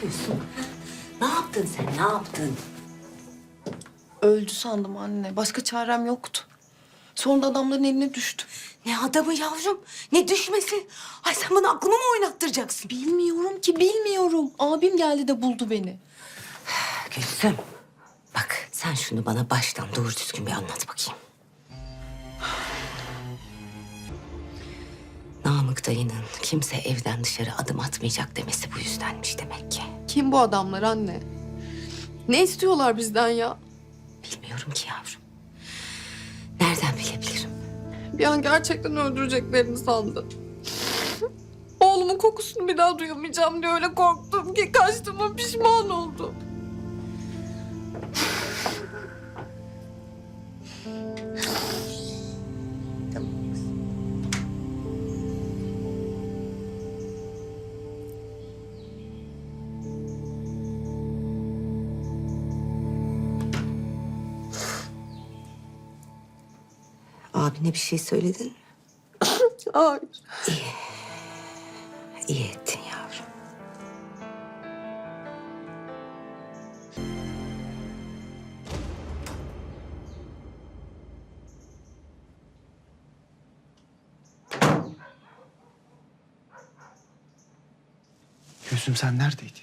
yapıyorsun? Ne yaptın sen? Ne yaptın? Öldü sandım anne. Başka çarem yoktu. Sonra da adamların eline düştüm. Ne adamı yavrum? Ne düşmesi? Ay sen bana aklımı mı oynattıracaksın? Bilmiyorum ki bilmiyorum. Abim geldi de buldu beni. Gülsüm. Bak sen şunu bana baştan doğru düzgün bir anlat bakayım. Namık dayının kimse evden dışarı adım atmayacak demesi Kim bu adamlar anne? Ne istiyorlar bizden ya? Bilmiyorum ki yavrum. Nereden bilebilirim? Bir an gerçekten öldüreceklerini sandım. Oğlumun kokusunu bir daha duyamayacağım diye öyle korktum ki kaçtığıma pişman oldum. Abine bir şey söyledin mi? Hayır. İyi ettin yavrum. Gülsüm sen neredeydin?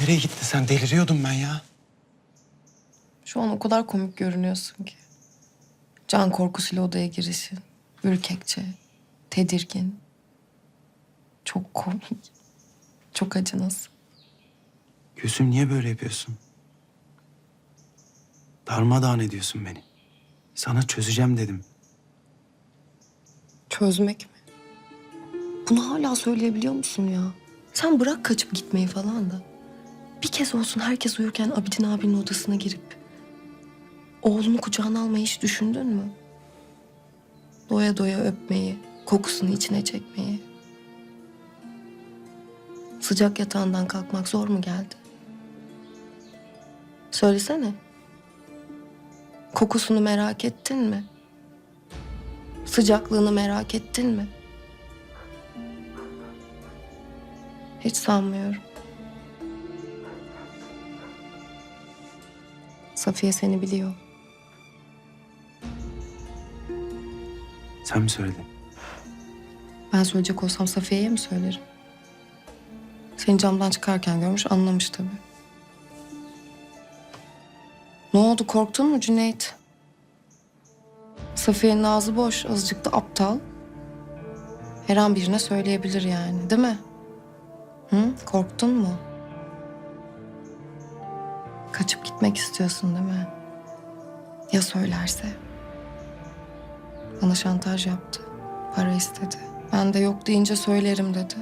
Nereye gittin sen? Deliriyordum ben ya. Şu an o kadar komik görünüyorsun ki. Can korkusuyla odaya girişin. Ürkekçe, tedirgin. Çok komik. Çok acınası. Gülsüm niye böyle yapıyorsun? Darmadağın ediyorsun beni. Sana çözeceğim dedim. Çözmek mi? Bunu hala söyleyebiliyor musun ya? Sen bırak kaçıp gitmeyi falan da. Bir kez olsun herkes uyurken Abidin abinin odasına girip... ...oğlunu kucağına almayı hiç düşündün mü? Doya doya öpmeyi, kokusunu içine çekmeyi. Sıcak yatağından kalkmak zor mu geldi? Söylesene. Kokusunu merak ettin mi? Sıcaklığını merak ettin mi? Hiç sanmıyorum. Safiye seni biliyor. Sen mi söyledin? Ben söyleyecek olsam Safiye'ye mi söylerim? Seni camdan çıkarken görmüş anlamış tabii. Ne oldu korktun mu Cüneyt? Safiye'nin ağzı boş, azıcık da aptal. Her an birine söyleyebilir yani, değil mi? Hı? Korktun mu? Kaçıp gitmek istiyorsun değil mi? Ya söylerse? Bana şantaj yaptı. Para istedi. Ben de yok deyince söylerim dedi.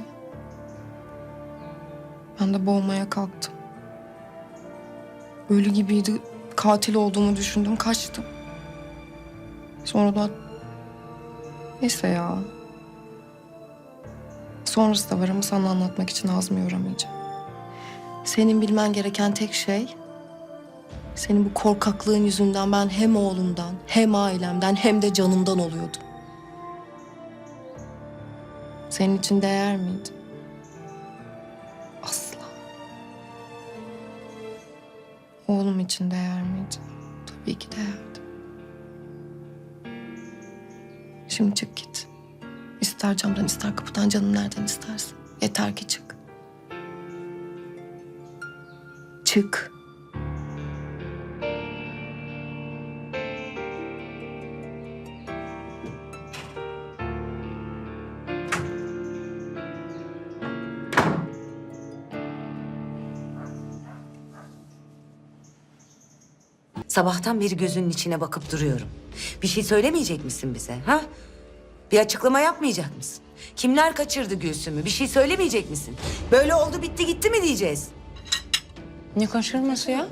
Ben de boğmaya kalktım. Ölü gibiydi. Katil olduğumu düşündüm, kaçtım. Sonra da... Neyse ya. Sonrası da var ama sana anlatmak için ağzımı yoramayacağım. Senin bilmen gereken tek şey... Senin bu korkaklığın yüzünden ben hem oğlumdan, hem ailemden, hem de canımdan oluyordum. Senin için değer miydi? Asla. Oğlum için değer miydi? Tabii ki değerdi. Şimdi çık git. İster camdan ister kapıdan canın nereden istersin. Yeter ki çık. Çık. Sabahtan beri gözünün içine bakıp duruyorum. Bir şey söylemeyecek misin bize ha? Bir açıklama yapmayacak mısın? Kimler kaçırdı Gülsüm'ü? Bir şey söylemeyecek misin? Böyle oldu bitti gitti mi diyeceğiz? Ne kaçırması ya?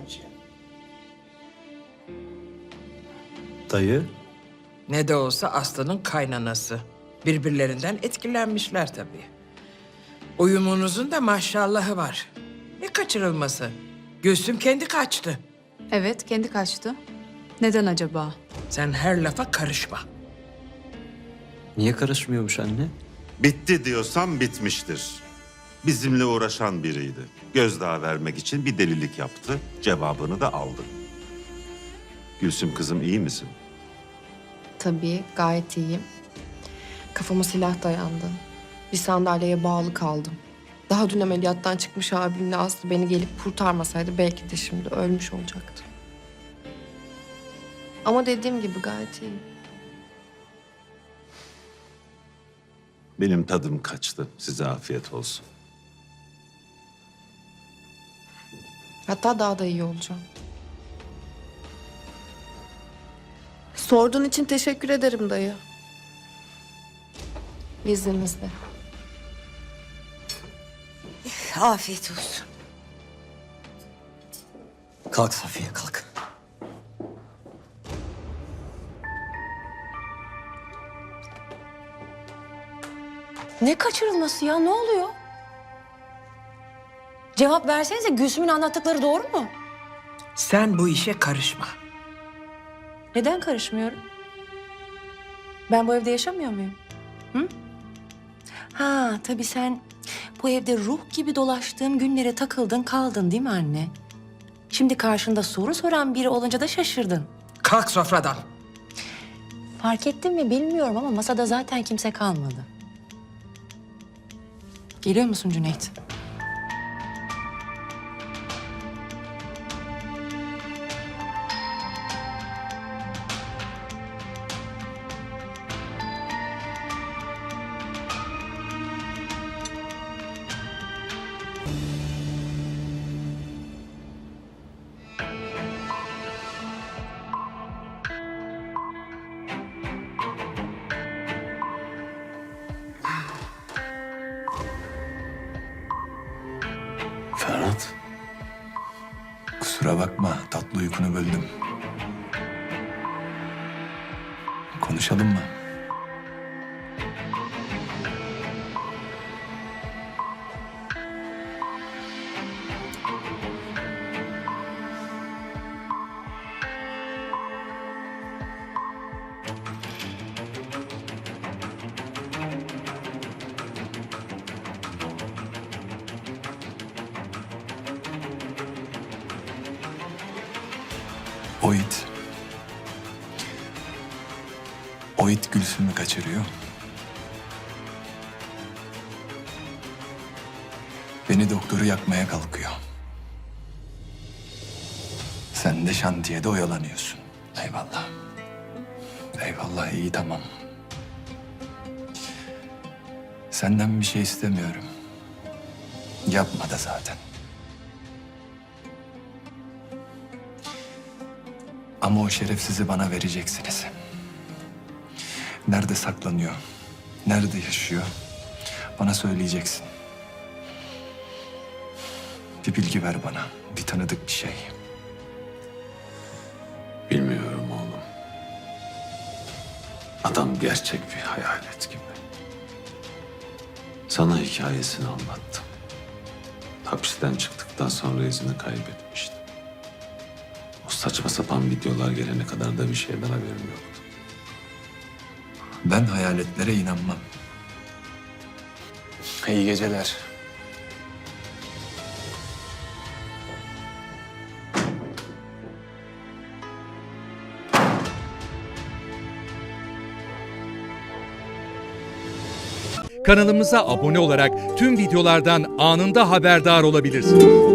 Dayı, Ne de olsa Aslı'nın kaynanası. Birbirlerinden etkilenmişler tabii. Uyumunuzun da maşallahı var. Ne kaçırılması? Gülsüm kendi kaçtı. Evet, kendi kaçtı. Neden acaba? Sen her lafa karışma. niye karışmıyormuş anne? Bitti diyorsam bitmiştir. Bizimle uğraşan biriydi. Gözdağı vermek için bir delilik yaptı. Cevabını da aldı. Gülsüm kızım iyi misin? Tabii gayet iyiyim. Kafama silah dayandı. Bir sandalyeye bağlı kaldım. Daha dün ameliyattan çıkmış abimle Aslı beni gelip kurtarmasaydı belki de şimdi ölmüş olacaktı. Ama dediğim gibi gayet iyiyim. Benim tadım kaçtı. Size afiyet olsun. Hatta daha da iyi olacağım. Sorduğun için teşekkür ederim dayı. İzninizle. Afiyet olsun. Kalk Safiye kalk. Ne kaçırılması ya? Ne oluyor? Cevap versenize Gülsüm'ün anlattıkları doğru mu? Sen bu işe karışma. Neden karışmıyorum? Ben bu evde yaşamıyor muyum? Hı? Ha tabii sen bu evde ruh gibi dolaştığım günlere takıldın kaldın değil mi anne? Şimdi karşında soru soran biri olunca da şaşırdın. Kalk sofradan. Fark ettin mi bilmiyorum ama masada zaten kimse kalmadı. Geliyor musun Cüneyt? Kusura bakma tatlı uykunu böldüm. Konuşalım mı? O it. O Gülsüm'ü kaçırıyor. Beni doktoru yakmaya kalkıyor. Sen de şantiyede oyalanıyorsun. Eyvallah. Eyvallah iyi tamam. Senden bir şey istemiyorum. Yapma da zaten. Ama o şerefsizi bana vereceksiniz. Nerede saklanıyor? Nerede yaşıyor? Bana söyleyeceksin. Bir bilgi ver bana. Bir tanıdık bir şey. Bilmiyorum oğlum. Adam gerçek bir hayalet gibi. Sana hikayesini anlattım. Hapisten çıktıktan sonra izini kaybetmişti. Saçma sapan videolar gelene kadar da bir şeyden haberim yoktu. Ben hayaletlere inanmam. İyi geceler. Kanalımıza abone olarak tüm videolardan anında haberdar olabilirsiniz.